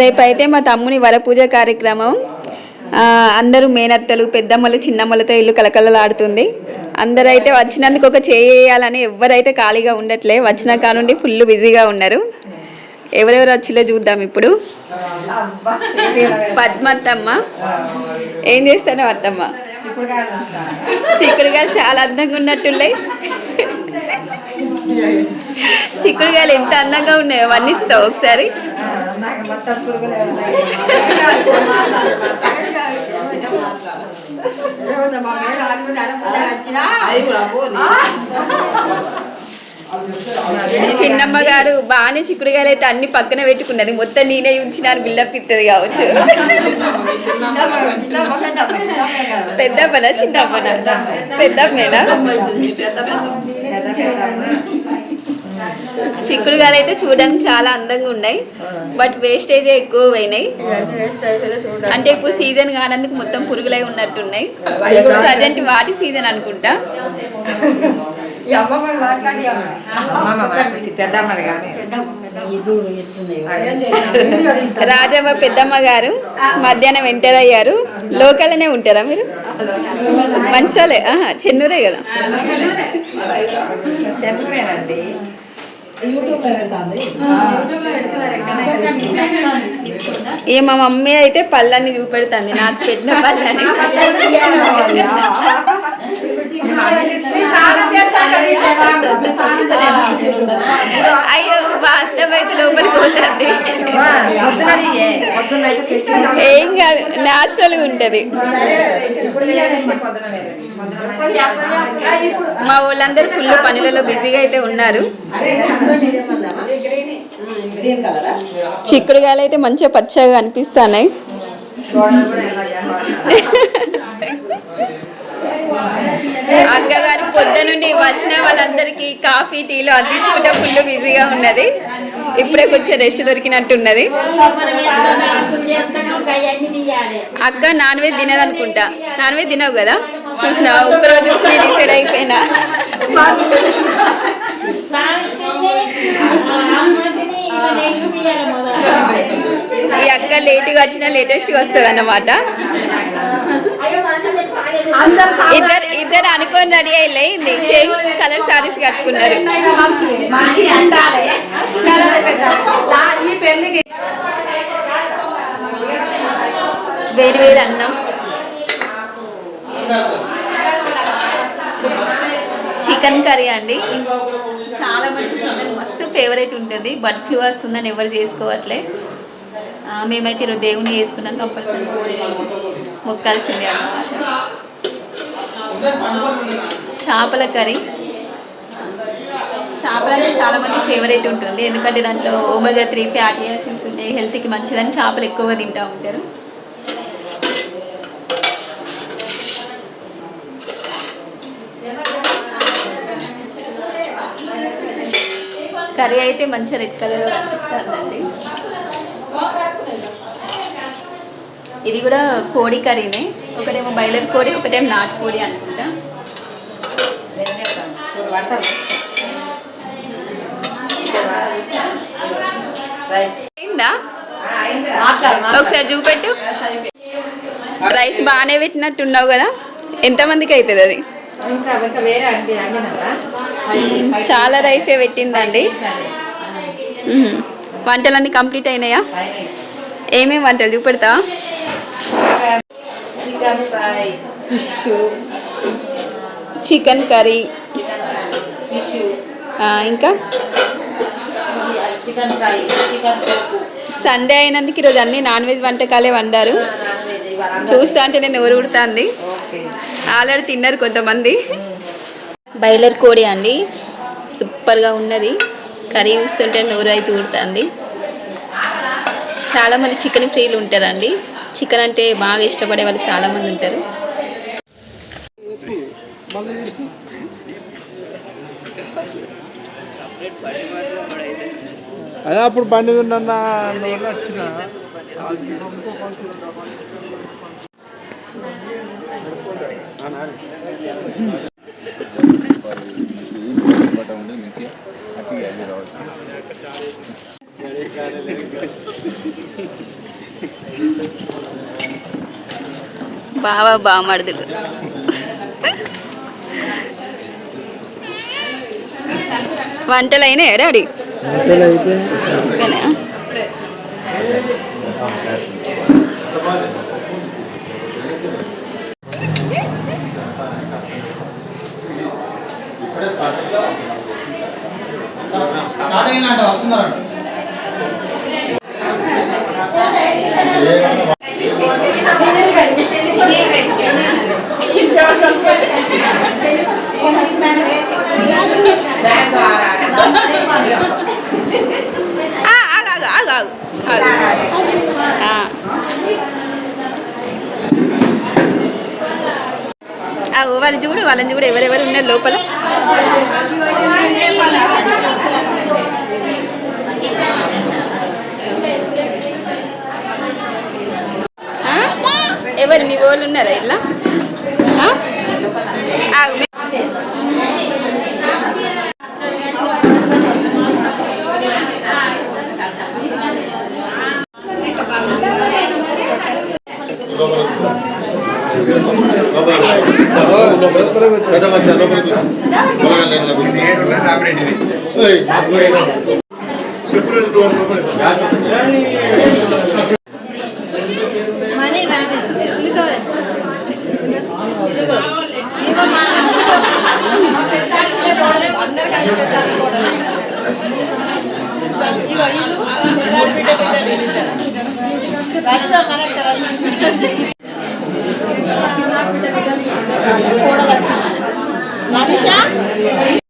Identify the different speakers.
Speaker 1: రేపైతే మా తమ్ముని వరపూజ కార్యక్రమం. అందరూ మేనత్తలు పెద్దమ్మలు చిన్నమ్మలతో ఇల్లు కలకలలాడుతుంది అందరైతే వచ్చినందుకు ఒక చేయాలని ఎవరైతే ఖాళీగా ఉండట్లే. వచ్చిన కానుండి ఫుల్ బిజీగా ఉన్నారు. ఎవరెవరు వచ్చిలో చూద్దాం ఇప్పుడు. పద్మత్తమ్మ. ఏం చేస్తాను అత్తమ్మ? చిక్కుడుగాయలు చాలా అందంగా ఉన్నట్టున్నాయి చిక్కుడుగాయలు ఎంత అందంగా ఉన్నాయో వర్ణించుతావు ఒకసారి చిన్నమ్మ గారు బాగానే చిక్కుడుగాయలు అయితే అన్ని పక్కన పెట్టుకున్నది. మొత్తం నేనే ఉంచినాను బిల్డప్ ఇస్తుంది కావచ్చు. పెద్దమ్మనా చిన్నమ్మనా? పెద్దమ్మేనా? చిక్కుడుగాయలు అయితే చూడడానికి చాలా అందంగా ఉన్నాయి. బట్ వేస్టేజ్ ఎక్కువ పోయినాయి. అంటే ఇప్పుడు సీజన్ కానందుకు మొత్తం పురుగులై ఉన్నట్టున్నాయి. ప్రజెంట్ వాటి సీజన్ అనుకుంటా. రాజమ్మ పెద్దమ్మ గారు మధ్యాహ్నం ఎంటర్ అయ్యారు. లోకల్నే ఉంటారా మీరు? మంచిరాలే చెన్నూరే కదా. ఏ మా మమ్మీ అయితే పళ్ళని చూపెడుతుంది. నాకు పెట్టిన పళ్ళని ఏం? కాదు న్యాచురల్గా ఉంటుంది. మా వాళ్ళందరూ ఫుల్ పనులలో బిజీగా అయితే ఉన్నారు. చిక్కుడుగాయలు అయితే మంచిగా పచ్చగా అనిపిస్తున్నాయి. అక్కగారు పొద్దు నుండి వచ్చిన వాళ్ళందరికీ కాఫీ టీలు అందించుకుంటే ఫుల్ బిజీగా ఉన్నది. ఇప్పుడే కొంచెం రెస్ట్ దొరికినట్టున్నది. అక్క నాన్ వెజ్ తినదనుకుంటా. నాన్ వెజ్ తినవు కదా? చూసినా ఒక్కరోజు చూసి డిసైడ్ అయిపోయినా. ఈ అక్క లేటుగా వచ్చినా లేటెస్ట్గా వస్తుంది అన్నమాట ఇద్దరు ఇద్దరు అనుకొని రెడీ అయ్యింది సేమ్ కలర్ సారీస్ కట్టుకున్నారు. వేడి వేడి అన్నం. చికెన్ కర్రీ అండి. చాలా మంది చికెన్ మస్తు ఫేవరెట్ ఉంటుంది. బర్డ్ ఫ్లూ వస్తుందని ఎవరు చేసుకోవట్లే. మేమైతే ఈరోజు దేవుణ్ణి చేసుకున్నాం కంపల్సరీ కోడి ముక్కాల్సిందే అన్నమాట. చేపల కర్రీ. చేపలు అంటే చాలా మంది ఫేవరెట్ ఉంటుంది ఎందుకంటే దాంట్లో ఓమెగా త్రీ ఫ్యాటీ యాసిడ్స్ ఉంటాయి హెల్త్కి మంచిదని చేపలు ఎక్కువగా తింటూ ఉంటారు. కర్రీ అయితే మంచి రెడ్ కలర్ కనిపిస్తుందండి. ఇది కూడా కోడి కర్రీనే. ఒకటేమో బయలర్ కోడి ఒకటేమో నాటు కోడి అనుకుంటా. అయిందా? ఒకసారి చూపెట్టు. రైస్ బాగానే పెట్టినట్టున్నావు కదా. ఎంతమందికి అవుతుంది అది? చాలా రైసే పెట్టిందండి. వంటలన్నీ కంప్లీట్ అయినాయా? ఏమేమి వంటలు? చూపెడతావా?
Speaker 2: Chicken fry
Speaker 1: fish chicken curry
Speaker 2: fish
Speaker 1: ఇంకా?
Speaker 2: చికెన్ ఫ్రై చికెన్
Speaker 1: సండే అయినందుకు ఈరోజు అన్ని నాన్ వెజ్ వంటకాలే వండారు. చూస్తా అంటే నేను ఎవరు ఉడుతుంది.
Speaker 2: ఓకే
Speaker 1: ఆల్రెడీ తిన్నారు కొంతమంది. బయలర్ కోడి అండి. సూపర్గా ఉన్నది. కర్రీ చూస్తుంటే నోరు అయితే ఊడుతుంది చాలామంది చికెన్ ఫ్రీలు ఉంటారండి. చికెన్ అంటే బాగా ఇష్టపడే వాళ్ళు చాలామంది ఉంటారు.
Speaker 3: అదే అప్పుడు బండి విన్నా
Speaker 4: రావచ్చు
Speaker 1: బావా బామర్దులు. వంటలు అయినాయి డాడీ అయిపోయినాయా? ఆగు ఆగు ఆ. ఆగు వాళ్ళు చూడు వాళ్ళని చూడు ఎవరెవరు ఉన్నారు లోపల ఆ? ఎవరు మీ వాళ్ళు ఉన్నారా ఇలా లోపల పెద్ద మధ్య లోపలికి ఇల్లు రాస్తా మన ఆ? బిడ్డ బిడ్డలు
Speaker 2: కోడలు వచ్చింది